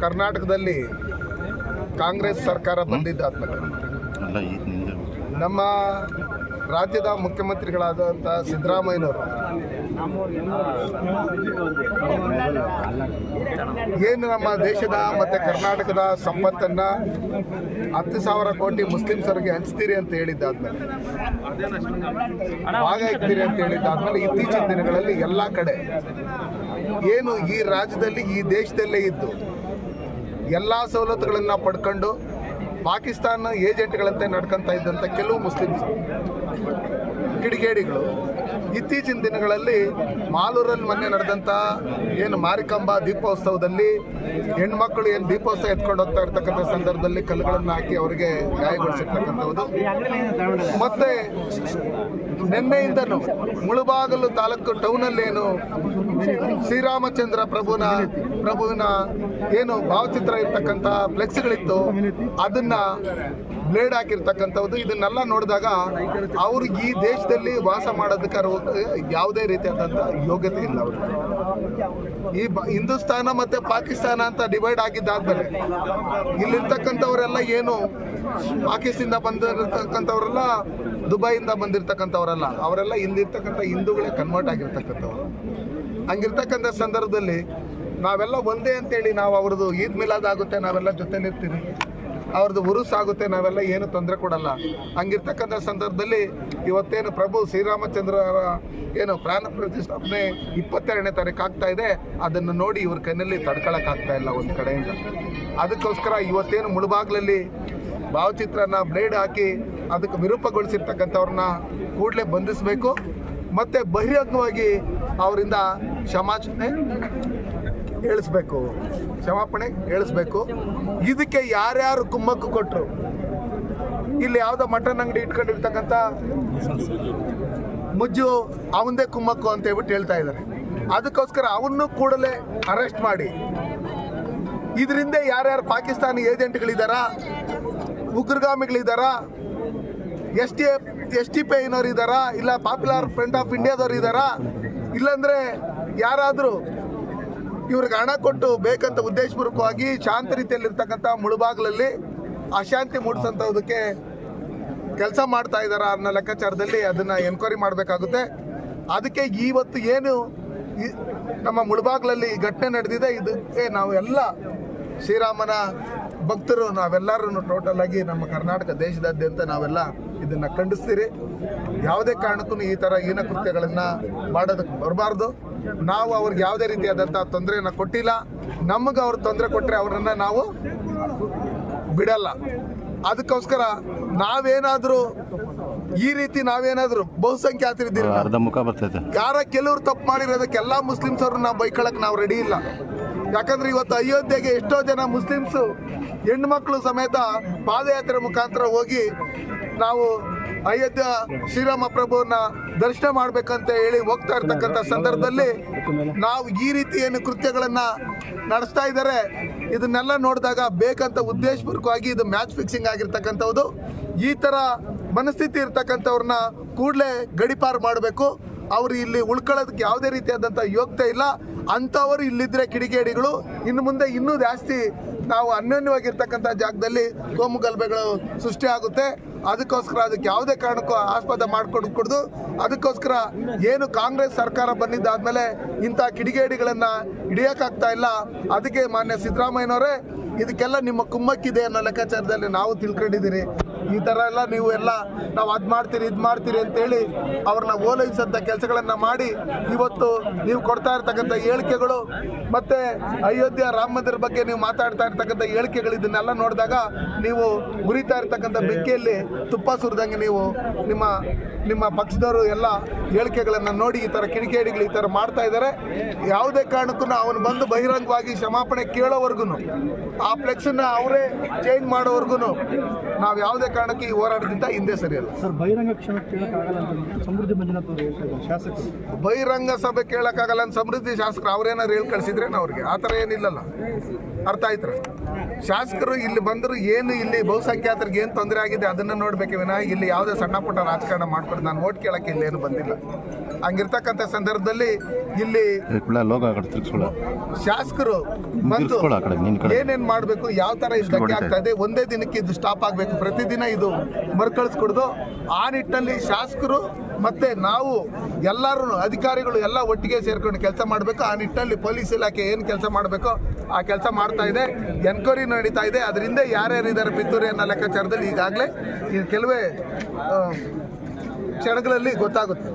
ಕರ್ನಾಟಕದಲ್ಲಿ ಕಾಂಗ್ರೆಸ್ ಸರ್ಕಾರ ಬಂದಿದ್ದಾದ್ಮೇಲೆ ನಮ್ಮ ರಾಜ್ಯದ ಮುಖ್ಯಮಂತ್ರಿಗಳಾದಂಥ ಸಿದ್ದರಾಮಯ್ಯನವರು ಏನು ನಮ್ಮ ದೇಶದ ಮತ್ತು ಕರ್ನಾಟಕದ ಸಂಪತ್ತನ್ನು ಹತ್ತು ಸಾವಿರ ಕೋಟಿ ಮುಸ್ಲಿಮ್ಸರಿಗೆ ಹಂಚ್ತೀರಿ ಅಂತ ಹೇಳಿದ್ದಾದ್ಮೇಲೆ ಭಾಗ ಇಕ್ತೀರಿ ಅಂತ ಹೇಳಿದ್ದಾದ್ಮೇಲೆ ಇತ್ತೀಚಿನ ದಿನಗಳಲ್ಲಿ ಎಲ್ಲ ಕಡೆ ಏನು ಈ ರಾಜ್ಯದಲ್ಲಿ, ಈ ದೇಶದಲ್ಲೇ ಇದ್ದು, ಎಲ್ಲ ಸವಲತ್ತುಗಳನ್ನು ಪಡ್ಕೊಂಡು ಪಾಕಿಸ್ತಾನ ಏಜೆಂಟ್ಗಳಂತೆ ನಡ್ಕೊತಾ ಇದ್ದಂಥ ಕೆಲವು ಮುಸ್ಲಿಮ್ಸ್, ಕಿಡಿಗೇಡಿಗಳು ಇತ್ತೀಚಿನ ದಿನಗಳಲ್ಲಿ ಮಾಲೂರಲ್ಲಿ ಮೊನ್ನೆ ನಡೆದಂಥ ಏನು ಮಾರಿಕಾಂಬಾ ದೀಪೋತ್ಸವದಲ್ಲಿ ಹೆಣ್ಮಕ್ಳು ಏನು ದೀಪೋತ್ಸವ ಎತ್ಕೊಂಡು ಹೋಗ್ತಾ ಇರ್ತಕ್ಕಂಥ ಸಂದರ್ಭದಲ್ಲಿ ಕಲ್ಲುಗಳನ್ನು ಹಾಕಿ ಅವರಿಗೆ ಗಾಯಗೊಳಿಸಿರ್ತಕ್ಕಂಥದ್ದು ಮತ್ತೆ ನಿನ್ನೆಯಿಂದನೂ ಮುಳುಬಾಗಲು ತಾಲೂಕು ಟೌನಲ್ಲಿ ಏನು ಶ್ರೀರಾಮಚಂದ್ರ ಪ್ರಭುನ ಪ್ರಭುವಿನ ಏನು ಭಾವಚಿತ್ರ ಇರ್ತಕ್ಕಂಥ ಫ್ಲೆಕ್ಸ್ಗಳಿತ್ತು, ಅದನ್ನ ಬ್ಲೇಡ್ ಹಾಕಿರ್ತಕ್ಕಂಥದ್ದು ಇದನ್ನೆಲ್ಲ ನೋಡಿದಾಗ ಅವ್ರಿಗೆ ಈ ದೇಶದಲ್ಲಿ ವಾಸ ಮಾಡೋದಕ್ಕೆ ಯಾವುದೇ ರೀತಿಯಾದಂಥ ಯೋಗ್ಯತೆ ಇಲ್ಲ ಅವರು ಈ ಹಿಂದೂಸ್ತಾನ ಮತ್ತೆ ಪಾಕಿಸ್ತಾನ ಅಂತ ಡಿವೈಡ್ ಆಗಿದ್ದಾದ್ಮೇಲೆ ಇಲ್ಲಿರ್ತಕ್ಕಂಥವರೆಲ್ಲ ಏನು ಪಾಕಿಸ್ತಾನದಿಂದ ಬಂದಿರತಕ್ಕಂಥವರೆಲ್ಲ ದುಬೈಯಿಂದ ಬಂದಿರತಕ್ಕಂಥವರೆಲ್ಲ, ಅವರೆಲ್ಲ ಇಲ್ಲಿರ್ತಕ್ಕಂಥ ಹಿಂದೂಗಳೇ ಕನ್ವರ್ಟ್ ಆಗಿರ್ತಕ್ಕಂಥವ್ರು. ಹಂಗಿರ್ತಕ್ಕಂಥ ಸಂದರ್ಭದಲ್ಲಿ ನಾವೆಲ್ಲ ಒಂದೇ ಅಂತೇಳಿ ನಾವು ಅವ್ರದ್ದು ಈದ್ ಮಿಲಾದ್ ಆಗುತ್ತೆ, ನಾವೆಲ್ಲ ಜೊತೆಲಿರ್ತೀವಿ. ಅವ್ರದ್ದು ಉರುಸಾಗುತ್ತೆ ನಾವೆಲ್ಲ ಏನು ತೊಂದರೆ ಕೊಡಲ್ಲ. ಹಂಗಿರ್ತಕ್ಕಂಥ ಸಂದರ್ಭದಲ್ಲಿ ಇವತ್ತೇನು ಪ್ರಭು ಶ್ರೀರಾಮಚಂದ್ರರ ಏನು ಪ್ರಾಣ ಪ್ರತಿಷ್ಠಾಪನೆ ಇಪ್ಪತ್ತೆರಡನೇ ತಾರೀಕು ಆಗ್ತಾ ಇದೆ, ಅದನ್ನು ನೋಡಿ ಇವ್ರ ಕೈನಲ್ಲಿ ತಡ್ಕೊಳಕ್ ಆಗ್ತಾ ಇಲ್ಲ ಒಂದು ಕಡೆಯಿಂದ. ಅದಕ್ಕೋಸ್ಕರ ಇವತ್ತೇನು ಮುಳುಬಾಗ್ಲಲ್ಲಿ ಭಾವಚಿತ್ರನ ಬ್ಲೇಡ್ ಹಾಕಿ ಅದಕ್ಕೆ ವಿರೂಪಗೊಳಿಸಿರ್ತಕ್ಕಂಥವ್ರನ್ನ ಕೂಡಲೇ ಬಂಧಿಸಬೇಕು, ಮತ್ತು ಬಹಿರಂಗವಾಗಿ ಅವರಿಂದ ಕ್ಷಮಾಚನೆ ಹೇಳಿಸ್ಬೇಕು. ಕ್ಷಮಾಪಣೆ ಹೇಳಿಸ್ಬೇಕು. ಇದಕ್ಕೆ ಯಾರ್ಯಾರು ಕುಮ್ಮಕ್ಕು ಕೊಟ್ಟರು ಇಲ್ಲಿ ಯಾವುದೋ ಮಟನ್ ಅಂಗಡಿ ಇಟ್ಕೊಂಡಿರ್ತಕ್ಕಂಥ ಮುಜ್ಜು ಅವಂದೇ ಕುಮ್ಮಕ್ಕು ಅಂತ ಹೇಳ್ಬಿಟ್ಟು ಹೇಳ್ತಾ ಇದ್ದಾರೆ. ಅದಕ್ಕೋಸ್ಕರ ಅವನ್ನು ಕೂಡಲೇ ಅರೆಸ್ಟ್ ಮಾಡಿ. ಇದರಿಂದ ಯಾರ್ಯಾರು ಪಾಕಿಸ್ತಾನಿ ಏಜೆಂಟ್ಗಳಿದ್ದಾರಾ ಉಗ್ರಗಾಮಿಗಳಿದ್ದಾರಾ S T S T P ಐನವ್ರು ಇದ್ದಾರಾ ಇಲ್ಲ ಪಾಪ್ಯುಲರ್ ಫ್ರಂಟ್ ಆಫ್ ಇಂಡಿಯಾದವ್ರು ಇದ್ದಾರಾ ಇಲ್ಲಾಂದರೆ ಯಾರಾದರೂ ಇವ್ರಿಗೆ ಹಣ ಕೊಟ್ಟು ಬೇಕಂತ ಉದ್ದೇಶಪೂರ್ವಕವಾಗಿ ಶಾಂತ ರೀತಿಯಲ್ಲಿರ್ತಕ್ಕಂಥ ಮುಳುಬಾಗ್ಲಲ್ಲಿ ಅಶಾಂತಿ ಮೂಡಿಸೋಂಥದಕ್ಕೆ ಕೆಲಸ ಮಾಡ್ತಾ ಇದ್ದಾರಾ ಅನ್ನೋ ಲೆಕ್ಕಾಚಾರದಲ್ಲಿ ಅದನ್ನ ಎನ್ಕ್ವೈರಿ ಮಾಡಬೇಕಾಗುತ್ತೆ. ಅದಕ್ಕೆ ಇವತ್ತು ಏನು ನಮ್ಮ ಮುಳುಬಾಗ್ಲಲ್ಲಿ ಈ ಘಟನೆ ನಡೆದಿದೆ, ಇದಕ್ಕೆ ನಾವು ಎಲ್ಲ ಶ್ರೀರಾಮನ ಭಕ್ತರು ನಾವೆಲ್ಲರೂ ಟೋಟಲ್ ಆಗಿ ನಮ್ಮ ಕರ್ನಾಟಕ ದೇಶದಾದ್ಯಂತ ನಾವೆಲ್ಲ ಇದನ್ನ ಖಂಡಿಸ್ತೀರಿ. ಯಾವುದೇ ಕಾರಣಕ್ಕೂ ಈ ಥರ ಹೀನ ಕೃತ್ಯಗಳನ್ನು ಮಾಡೋದಕ್ಕೆ ಬರಬಾರ್ದು. ನಾವು ಅವ್ರಿಗೆ ಯಾವುದೇ ರೀತಿಯಾದಂಥ ತೊಂದರೆಯನ್ನು ಕೊಟ್ಟಿಲ್ಲ. ನಮಗೆ ಅವ್ರು ತೊಂದರೆ ಕೊಟ್ಟರೆ ಅವರನ್ನು ನಾವು ಬಿಡಲ್ಲ. ಅದಕ್ಕೋಸ್ಕರ ನಾವೇನಾದರೂ ಈ ರೀತಿ ನಾವೇನಾದರೂ ಬಹುಸಂಖ್ಯಾತರಿದ್ದೀರಿ ಅರ್ಧ ಮುಖ ಬರ್ತೈತೆ. ಯಾರ ಕೆಲವರು ತಪ್ಪು ಮಾಡಿರೋದಕ್ಕೆ ಎಲ್ಲ ಮುಸ್ಲಿಮ್ಸ್ ಅವ್ರನ್ನ ನಾವು ಬೈಕೊಳ್ಳೋಕೆ ನಾವು ರೆಡಿ ಇಲ್ಲ. ಯಾಕಂದ್ರೆ ಇವತ್ತು ಅಯೋಧ್ಯೆಗೆ ಎಷ್ಟೋ ಜನ ಮುಸ್ಲಿಮ್ಸು ಹೆಣ್ಮಕ್ಳು ಸಮೇತ ಪಾದಯಾತ್ರೆ ಮುಖಾಂತರ ಹೋಗಿ ನಾವು ಅಯೋಧ್ಯ ಶ್ರೀರಾಮ ಪ್ರಭುವನ್ನ ದರ್ಶನ ಮಾಡ್ಬೇಕಂತ ಹೇಳಿ ಹೋಗ್ತಾ ಇರ್ತಕ್ಕಂಥ ಸಂದರ್ಭದಲ್ಲಿ ನಾವು ಈ ರೀತಿ ಏನು ಕೃತ್ಯಗಳನ್ನ ನಡೆಸ್ತಾ ಇದ್ದಾರೆ. ಇದನ್ನೆಲ್ಲ ನೋಡಿದಾಗ ಬೇಕಂತ ಉದ್ದೇಶಪೂರ್ವಕವಾಗಿ ಇದು ಮ್ಯಾಚ್ ಫಿಕ್ಸಿಂಗ್ ಆಗಿರ್ತಕ್ಕಂಥದ್ದು ಈ ಥರ ಮನಸ್ಥಿತಿ ಇರ್ತಕ್ಕಂಥವ್ರನ್ನ ಕೂಡಲೇ ಗಡಿಪಾರು ಮಾಡಬೇಕು. ಅವರು ಇಲ್ಲಿ ಉಳ್ಕೊಳ್ಳೋದಕ್ಕೆ ಯಾವುದೇ ರೀತಿಯಾದಂಥ ಯೋಗ್ಯತೆ ಇಲ್ಲ. ಅಂಥವರು ಇಲ್ಲಿದ್ರೆ ಕಿಡಿಗೇಡಿಗಳು. ಇನ್ನು ಮುಂದೆ ಇನ್ನೂ ಜಾಸ್ತಿ ನಾವು ಅನ್ಯೋನ್ಯವಾಗಿರ್ತಕ್ಕಂಥ ಜಾಗದಲ್ಲಿ ಕೋಮು ಗಲಭೆಗಳು ಸೃಷ್ಟಿ ಆಗುತ್ತೆ. ಅದಕ್ಕೋಸ್ಕರ ಅದಕ್ಕೆ ಯಾವುದೇ ಕಾರಣಕ್ಕೂ ಆಸ್ಪದ ಮಾಡ್ಕೊಂಡು ಕೊಡ್ದು, ಅದಕ್ಕೋಸ್ಕರ ಏನು ಕಾಂಗ್ರೆಸ್ ಸರ್ಕಾರ ಬಂದಿದ್ದಾದ್ಮೇಲೆ ಇಂಥ ಕಿಡಿಗೇಡಿಗಳನ್ನು ಹಿಡಿಯೋಕ್ಕಾಗ್ತಾ ಇಲ್ಲ. ಅದಕ್ಕೆ ಮಾನ್ಯ ಸಿದ್ದರಾಮಯ್ಯನವರೇ, ಇದಕ್ಕೆಲ್ಲ ನಿಮ್ಮ ಕುಮ್ಮಕ್ಕಿದೆ ಅನ್ನೋ ಲೆಕ್ಕಾಚಾರದಲ್ಲಿ ನಾವು ತಿಳ್ಕೊಂಡಿದ್ದೀರಿ. ಈ ಥರ ಎಲ್ಲ ನೀವು ಎಲ್ಲ ನಾವು ಅದು ಮಾಡ್ತೀರಿ, ಇದು ಮಾಡ್ತೀರಿ ಅಂತೇಳಿ ಅವ್ರನ್ನ ಓಲೈಸಂಥ ಕೆಲಸಗಳನ್ನು ಮಾಡಿ ಇವತ್ತು ನೀವು ಕೊಡ್ತಾ ಇರ್ತಕ್ಕಂಥ ಹೇಳಿಕೆಗಳು ಮತ್ತು ಅಯೋಧ್ಯ ರಾಮ ಮಂದಿರ ಬಗ್ಗೆ ನೀವು ಮಾತಾಡ್ತಾ ಇರ್ತಕ್ಕಂಥ ಹೇಳಿಕೆಗಳು ಇದನ್ನೆಲ್ಲ ನೋಡಿದಾಗ ನೀವು ಉರಿತಾ ಇರ್ತಕ್ಕಂಥ ಬೆಂಕಿಯಲ್ಲಿ ತುಪ್ಪ ಸುರಿದಂಗೆ ನೀವು ನಿಮ್ಮ ನಿಮ್ಮ ಪಕ್ಷದವರು ಎಲ್ಲ ಹೇಳಿಕೆಗಳನ್ನ ನೋಡಿ ಈ ಥರ ಕಿಡಿಕೇಡಿಗಳು ಈ ಥರ ಮಾಡ್ತಾ ಇದ್ದಾರೆ. ಯಾವುದೇ ಕಾರಣಕ್ಕೂ ಅವನು ಬಂದು ಬಹಿರಂಗವಾಗಿ ಕ್ಷಮಾಪಣೆ ಕೇಳೋವರೆಗೂ ಆ ಫ್ಲೆಕ್ಸನ್ನ ಅವರೇ ಚೇಂಜ್ ಮಾಡೋವರೆಗೂ ನಾವು ಯಾವುದೇ ಕಾರಣಕ್ಕೆ ಈ ಹೋರಾಟದಿಂದ ಹಿಂದೆ ಸರಿಯಲ್ಲ. ಸರ್ ಬಹಿರಂಗ ಕ್ಷಮ ಕೇಳಕ್ಕಾಗಲ್ಲ ಅಂತ ಸಮೃದ್ಧಿ ಮಂಜುನಾಥ್ ಅವರು ಹೇಳ್ತಾ ಇದ್ದಾರೆ ಶಾಸಕರು. ಬಹಿರಂಗ ಸಭೆ ಕೇಳಕ್ಕಾಗಲ್ಲ ಅಂತ ಸಮೃದ್ಧಿ ಶಾಸಕರು ಅವ್ರೇನಾರು ಹೇಳಿ ಕಳಿಸಿದ್ರೆ ಅವ್ರಿಗೆ ಆ ಥರ ಏನಿಲ್ಲಲ್ಲ. ಅರ್ಥ ಆಯ್ತ್ರ ಶಾಸಕರು ಇಲ್ಲಿ ಬಂದರು ಏನು ಇಲ್ಲಿ ಬಹುಸಂಖ್ಯಾತರಿಗೆ ಏನು ತೊಂದರೆ ಆಗಿದೆ ಅದನ್ನು ನೋಡ್ಬೇಕು ವಿನಃ ಇಲ್ಲಿ ಯಾವುದೇ ಸಣ್ಣ ಪುಟ್ಟ ರಾಜಕಾರಣ ಮಾಡ್ಕೊಂಡು. ನಾನು ಓಟ್ ಕೇಳೋಕ್ಕೆ ಇಲ್ಲೇನು ಏನು ಬಂದಿಲ್ಲ. ಹಂಗಿರ್ತಕ್ಕಂಥ ಸಂದರ್ಭದಲ್ಲಿ ಇಲ್ಲಿ ಶಾಸಕರು ಬಂದು ಏನೇನು ಮಾಡಬೇಕು ಯಾವ ಥರ ಇಷ್ಟಕ್ಕೆ ಆಗ್ತಾ ಇದೆ ಒಂದೇ ದಿನಕ್ಕೆ ಇದು ಸ್ಟಾಪ್ ಆಗಬೇಕು. ಪ್ರತಿದಿನ ಇದು ಮರುಕಳಿಸ್ಕೊಡ್ದು ಆ ನಿಟ್ಟಿನಲ್ಲಿ ಶಾಸಕರು ಮತ್ತೆ ನಾವು ಎಲ್ಲರೂ ಅಧಿಕಾರಿಗಳು ಎಲ್ಲ ಒಟ್ಟಿಗೆ ಸೇರ್ಕೊಂಡು ಕೆಲಸ ಮಾಡಬೇಕು. ಆ ನಿಟ್ಟಿನಲ್ಲಿ ಪೊಲೀಸ್ ಇಲಾಖೆ ಏನು ಕೆಲಸ ಮಾಡಬೇಕು ಆ ಕೆಲಸ ಮಾಡ್ತಾ ಇದೆ. ಎನ್ಕ್ವೈರಿ ನಡೀತಾ ಇದೆ. ಅದರಿಂದ ಯಾರ್ಯಾರು ಇದ್ದಾರೆ ಪಿತ್ತೂರಿ ಅನ್ನೋ ಲೆಕ್ಕಾಚಾರದಲ್ಲಿ ಈಗಾಗಲೇ ಈ ಕೆಲವೇ ಕ್ಷಣಗಳಲ್ಲಿ ಗೊತ್ತಾಗುತ್ತೆ.